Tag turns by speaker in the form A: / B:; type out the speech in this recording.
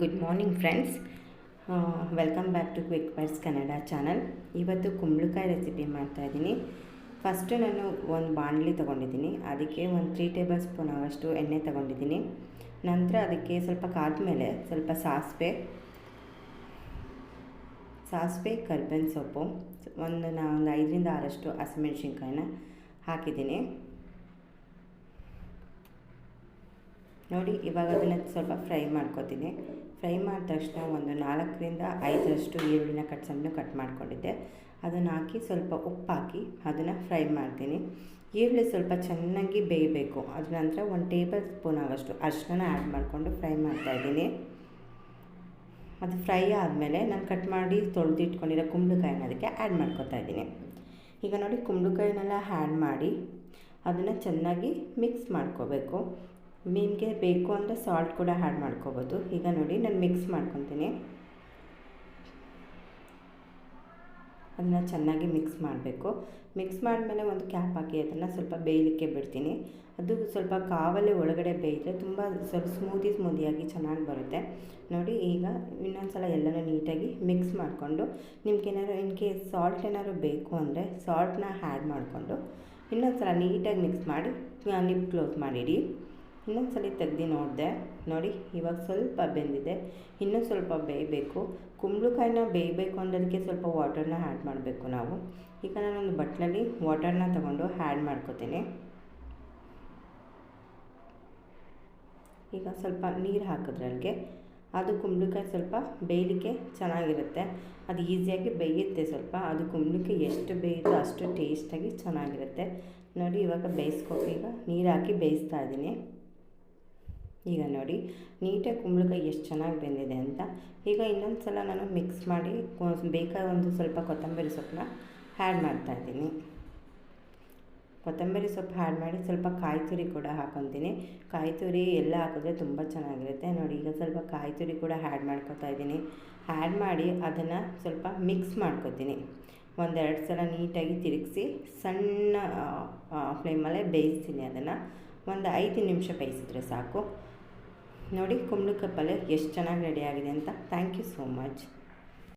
A: Good morning friends welcome back to quick ಬರ್ಸ್ Kannada channel ಇವತ್ತು ಕುಂಬಳಕಾಯಿ recipe ಮಾಡ್ತಾಯಿದ್ದೀನಿ ಫಸ್ಟು ನಾನು ಒಂದು ಬಾಣಲಿ ತೊಗೊಂಡಿದ್ದೀನಿ. ಅದಕ್ಕೆ ಒಂದು ತ್ರೀ ಟೇಬಲ್ ಸ್ಪೂನ್ ಆಗೋಷ್ಟು ಎಣ್ಣೆ ತೊಗೊಂಡಿದ್ದೀನಿ. ನಂತರ ಅದಕ್ಕೆ ಸ್ವಲ್ಪ ಕಾದ್ಮೇಲೆ ಸ್ವಲ್ಪ ಸಾಸಿವೆ ಸಾಸಿವೆ, ಕರ್ಬೇವಿನ ಸೊಪ್ಪು, ಒಂದು ನಾ ಒಂದು ಐದರಿಂದ ಆರಷ್ಟು ಹಸಿಮೆಣ್ಸಿನ್ಕಾಯಿನ ಹಾಕಿದ್ದೀನಿ. ನೋಡಿ, ಇವಾಗ ಅದನ್ನು ಸ್ವಲ್ಪ ಫ್ರೈ ಮಾಡ್ಕೊತೀನಿ. ಫ್ರೈ ಮಾಡಿದ ತಕ್ಷಣ ಒಂದು ನಾಲ್ಕರಿಂದ ಐದರಷ್ಟು ಈರುಳ್ಳಿನ ಕಟ್ ಸಣ್ಣ ಕಟ್ ಮಾಡ್ಕೊಂಡಿದ್ದೆ. ಅದನ್ನು ಹಾಕಿ ಸ್ವಲ್ಪ ಉಪ್ಪು ಹಾಕಿ ಅದನ್ನು ಫ್ರೈ ಮಾಡ್ತೀನಿ. ಈರುಳ್ಳಿ ಸ್ವಲ್ಪ ಚೆನ್ನಾಗಿ ಬೇಯಬೇಕು. ಅದ ನಂತರ ಒಂದು ಟೇಬಲ್ ಸ್ಪೂನ್ ಆಗೋಷ್ಟು ಅರ್ಶಿನ ಆ್ಯಡ್ ಮಾಡಿಕೊಂಡು ಫ್ರೈ ಮಾಡ್ತಾಯಿದ್ದೀನಿ ಅದು ಫ್ರೈ ಆದಮೇಲೆ ನಾನು ಕಟ್ ಮಾಡಿ ತೊಳೆದಿಟ್ಕೊಂಡಿರೋ ಕುಂಬಳಕಾಯಿನ ಅದಕ್ಕೆ ಆ್ಯಡ್ ಮಾಡ್ಕೊತಾ ಇದ್ದೀನಿ. ಈಗ ನೋಡಿ, ಕುಂಬಳಕಾಯಿನೆಲ್ಲ ಆ್ಯಡ್ ಮಾಡಿ ಅದನ್ನು ಚೆನ್ನಾಗಿ ಮಿಕ್ಸ್ ಮಾಡ್ಕೋಬೇಕು. ನಿಮಗೆ ಬೇಕು ಅಂದರೆ ಸಾಲ್ಟ್ ಕೂಡ ಆ್ಯಡ್ ಮಾಡ್ಕೋಬೋದು. ಈಗ ನೋಡಿ ನಾನು ಮಿಕ್ಸ್ ಮಾಡ್ಕೊತೀನಿ. ಅದನ್ನು ಚೆನ್ನಾಗಿ ಮಿಕ್ಸ್ ಮಾಡಬೇಕು. ಮಿಕ್ಸ್ ಮಾಡಿದ್ಮೇಲೆ ಒಂದು ಕ್ಯಾಪ್ ಹಾಕಿ ಅದನ್ನು ಸ್ವಲ್ಪ ಬೇಯಲಿಕ್ಕೆ ಬಿಡ್ತೀನಿ. ಅದು ಸ್ವಲ್ಪ ಕಾವಲೆ ಒಳಗಡೆ ಬೇಯಿದ್ರೆ ತುಂಬ ಸ್ವಲ್ಪ ಸ್ಮೂದಿ ಸ್ಮೂದಿಯಾಗಿ ಚೆನ್ನಾಗಿ ಬರುತ್ತೆ. ನೋಡಿ ಈಗ ಇನ್ನೊಂದು ಸಲ ಎಲ್ಲನೂ ನೀಟಾಗಿ ಮಿಕ್ಸ್ ಮಾಡಿಕೊಂಡು ನಿಮ್ಗೇನಾದ್ರು ಇನ್ ಕೇಸ್ ಸಾಲ್ಟ್ ಏನಾದ್ರು ಬೇಕು ಅಂದರೆ ಸಾಲ್ಟ್ನ ಆ್ಯಡ್ ಮಾಡಿಕೊಂಡು ಇನ್ನೊಂದು ಸಲ ನೀಟಾಗಿ ಮಿಕ್ಸ್ ಮಾಡಿ ನಿಪ್ ಕ್ಲೋಸ್ ಮಾಡಿಡಿ ಇನ್ನೊಂದು ಸಲ ತೆಗ್ದು ನೋಡಿದೆ. ನೋಡಿ, ಇವಾಗ ಸ್ವಲ್ಪ ಬೆಂದಿದೆ. ಇನ್ನೂ ಸ್ವಲ್ಪ ಬೇಯಬೇಕು. ಕುಂಬಳಕಾಯಿನ ಬೇಯಬೇಕು ಅನ್ನೋದಕ್ಕೆ ಸ್ವಲ್ಪ ವಾಟರ್ನ ಆ್ಯಡ್ ಮಾಡಬೇಕು ನಾವು. ಈಗ ನಾನೊಂದು ಬಟ್ಲಲ್ಲಿ ವಾಟರ್ನ ತಗೊಂಡು ಆ್ಯಡ್ ಮಾಡ್ಕೋತೀನಿ. ಈಗ ಸ್ವಲ್ಪ ನೀರು ಹಾಕಿದ್ರೆ ಹಾಕಿದ್ರಲ್ಲಿಗೆ ಅದು ಕುಂಬಳಕಾಯಿ ಸ್ವಲ್ಪ ಬೇಯಲಿಕ್ಕೆ ಚೆನ್ನಾಗಿರುತ್ತೆ. ಅದು ಈಸಿಯಾಗಿ ಬೇಯುತ್ತೆ ಸ್ವಲ್ಪ. ಅದು ಕುಂಬಳಕಾಯಿ ಎಷ್ಟು ಬೇಯುತ್ತೋ ಅಷ್ಟು ಟೇಸ್ಟಾಗಿ ಚೆನ್ನಾಗಿರುತ್ತೆ. ನೋಡಿ, ಇವಾಗ ಬೇಯಿಸ್ಕೊ ಈಗ ನೀರು ಹಾಕಿ ಬೇಯಿಸ್ತಾ ಇದ್ದೀನಿ. ಈಗ ನೋಡಿ, ನೀಟಾಗಿ ಕುಂಬಳಕಾಯಿ ಎಷ್ಟು ಚೆನ್ನಾಗಿ ಬೆಂದಿದೆ ಅಂತ. ಈಗ ಇನ್ನೊಂದು ಸಲ ನಾನು ಮಿಕ್ಸ್ ಮಾಡಿ ಬೇಕಾದ ಒಂದು ಸ್ವಲ್ಪ ಕೊತ್ತಂಬರಿ ಸೊಪ್ಪನ್ನ ಆ್ಯಡ್ ಮಾಡ್ತಾಯಿದ್ದೀನಿ ಕೊತ್ತಂಬರಿ ಸೊಪ್ಪು ಆ್ಯಡ್ ಮಾಡಿ ಸ್ವಲ್ಪ ಕಾಯಿ ತುರಿ ಕೂಡ ಹಾಕೊತೀನಿ. ಕಾಯಿ ತುರಿ ಎಲ್ಲ ಹಾಕಿದ್ರೆ ತುಂಬ ಚೆನ್ನಾಗಿರುತ್ತೆ. ನೋಡಿ, ಈಗ ಸ್ವಲ್ಪ ಕಾಯಿ ತುರಿ ಕೂಡ ಆ್ಯಡ್ ಮಾಡ್ಕೊತಾ ಇದ್ದೀನಿ. ಆ್ಯಡ್ ಮಾಡಿ ಅದನ್ನು ಸ್ವಲ್ಪ ಮಿಕ್ಸ್ ಮಾಡ್ಕೊತೀನಿ. ಒಂದೆರಡು ಸಲ ನೀಟಾಗಿ ತಿರುಗಿಸಿ, ಸಣ್ಣ ಫ್ಲೇಮಲ್ಲೇ ಬೇಯಿಸ್ತೀನಿ ಅದನ್ನು. ಒಂದು ಐದು ನಿಮಿಷ ಬೇಯಿಸಿದ್ರೆ ಸಾಕು. ನೋಡಿ ಕುಂಬಳಕಾಯಿ ಪಲ್ಯ ಎಷ್ಟು ಚೆನ್ನಾಗಿ ರೆಡಿಯಾಗಿದೆ ಅಂತ. Thank you so much